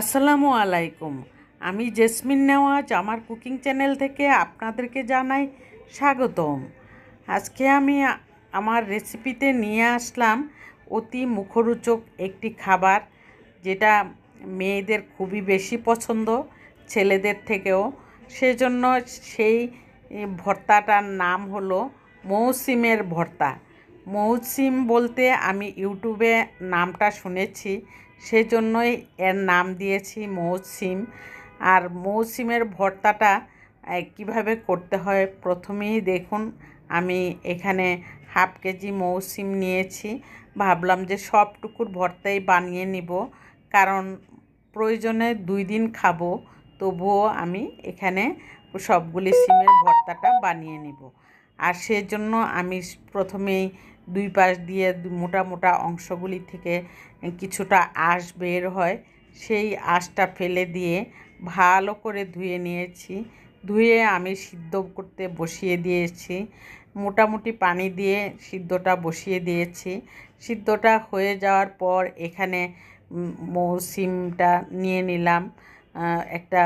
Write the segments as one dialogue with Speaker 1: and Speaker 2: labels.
Speaker 1: আসসালামু আলাইকুম। আমি জেসমিন নেওয়াজ, আমার কুকিং চ্যানেল থেকে আপনাদেরকে জানাই স্বাগতম। আজকে আমি আমার রেসিপিতে নিয়ে আসলাম অতি মুখরোচক একটি খাবার, যেটা মেয়েদের খুবই বেশি পছন্দ, ছেলেদের থেকেও। সেজন্য সেই ভর্তাটার নাম হলো মৌসিমের ভর্তা। মৌসিম বলতে আমি ইউটিউবে নামটা শুনেছি সেজন্যই এর নাম দিয়েছি মৌসিম। আর মৌসিমের ভর্তাটা কীভাবে করতে হয় প্রথমেই দেখুন, আমি এখানে হাফ কেজি মৌসিম নিয়েছি। ভাবলাম যে সবটুকুর ভর্তাই বানিয়ে নিব, কারণ প্রয়োজনে দুই দিন খাব, তবুও আমি এখানে সবগুলি সিমের ভর্তাটা বানিয়ে নিব। আর সেজন্য আমি প্রথমেই দুই পাশ দিয়ে মোটা মোটা অংশগুলি থেকে কিছুটা আঁশ বের হয়। সেই আঁশটা ফেলে দিয়ে ভালো করে ধুয়ে নিয়েছি। ধুয়ে আমি সিদ্ধ করতে বসিয়ে দিয়েছি। মোটামুটি পানি দিয়ে সিদ্ধটা বসিয়ে দিয়েছি। সিদ্ধটা হয়ে যাওয়ার পর এখানে মৌসিমটা নিয়ে নিলাম একটা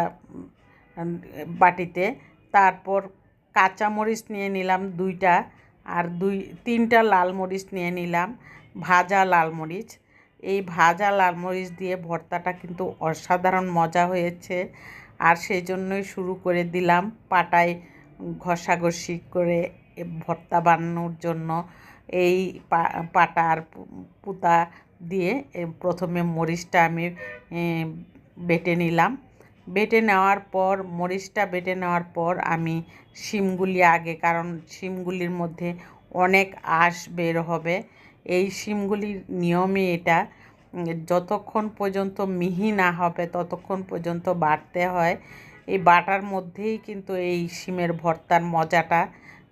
Speaker 1: বাটিতে। তারপর কাঁচামরিচ নিয়ে নিলাম দুইটা আর দুই, তিনটা লাল মরিচ নিয়ে নিলাম, ভাজা লাল মরিচ। এই ভাজা লাল মরিচ দিয়ে ভর্তাটা কিন্তু অসাধারণ মজা হয়েছে আর সেই জন্যই শুরু করে দিলাম পাটায় ঘষাঘষি করে ভর্তা বানানোর জন্য। এই পাটা আর পুতা দিয়ে প্রথমে মরিচটা আমি বেটে নিলাম। বেটে নেওয়ার পর, মরিচটা বেটে নেওয়ার পর আমি শিমগুলি আগে, কারণ শিমগুলির মধ্যে অনেক আঁশ বের হবে। এই শিমগুলির নিয়মই এটা যতক্ষণ পর্যন্ত মিহি না হবে, ততক্ষণ পর্যন্ত বাটতে হয়। এই বাটার মধ্যেই কিন্তু এই শিমের ভর্তার মজাটা,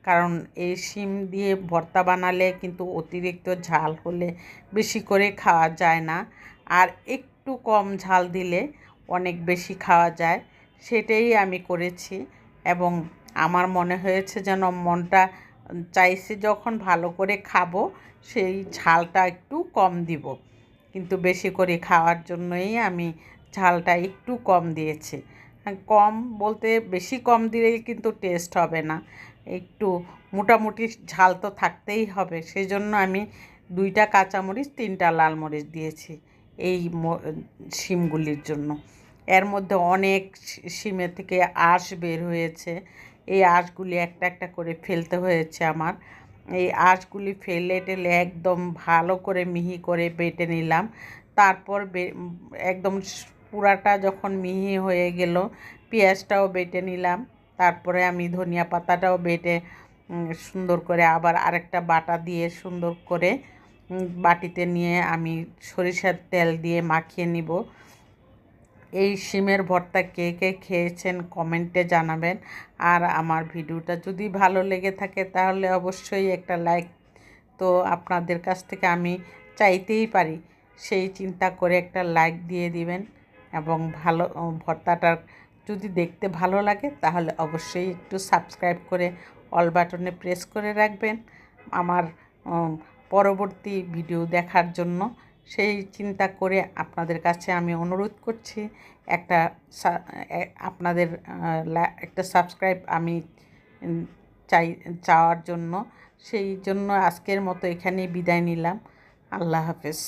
Speaker 1: কারণ এই শিম দিয়ে ভর্তা বানালে কিন্তু অতিরিক্ত ঝাল হলে বেশি করে খাওয়া যায় না। আর একটু কম ঝাল দিলে অনেক বেশি খাওয়া যায় সেটাই আমি করেছি। এবং আমার মনে হয়েছে যেন মনটা চাইছে যখন ভালো করে খাব সেই ঝালটা একটু কম দিব। কিন্তু বেশি করে খাওয়ার জন্যই আমি ঝালটা একটু কম দিয়েছি। হ্যাঁ, কম বলতে বেশি কম দিলেই কিন্তু টেস্ট হবে না। একটু মোটামুটি ঝাল তো থাকতেই হবে সেজন্য আমি দুইটা কাঁচামরিচ তিনটা লাল মরিচ দিয়েছি। এই শিমগুলির জন্য। এর মধ্যে অনেক শিমের থেকে আঁশ বের হয়েছে। এই আঁশগুলি একটা একটা করে ফেলতে হয়েছে আমার। এই আঁশগুলি ফেলে টেলে একদম ভালো করে মিহি করে বেটে নিলাম। তারপর একদম পুরাটা যখন মিহি হয়ে গেল, পেঁয়াজটাও বেটে নিলাম। তারপরে আমি ধনিয়া পাতাটাও বেটে সুন্দর করে আবার আরেকটা বাটা দিয়ে সুন্দর করে বাটিতে নিয়ে আমি সরিষার তেল দিয়ে মাখিয়ে নিব। এই সিমের ভর্তা কে কে খেয়েছেন কমেন্টে জানাবেন। আর আমার ভিডিওটা যদি ভালো লেগে থাকে তাহলে অবশ্যই একটা লাইক তো আপনাদের কাছ থেকে আমি চাইতেই পারি। সেই চিন্তা করে একটা লাইক দিয়ে দিবেন এবং ভালো উম, ভর্তাটার যদি দেখতে ভালো লাগে তাহলে অবশ্যই একটু সাবস্ক্রাইব করে অল বাটনে প্রেস করে রাখবেন। আমার পরবর্তী ভিডিও দেখার জন্য সেই চিন্তা করে আপনাদের কাছে আমি অনুরোধ করছি, একটা আপনাদের একটা সাবস্ক্রাইব আমি চাই, চাওয়ার জন্য। সেই জন্য আজকের মতো এখানে বিদায় নিলাম। আল্লাহ হাফেজ।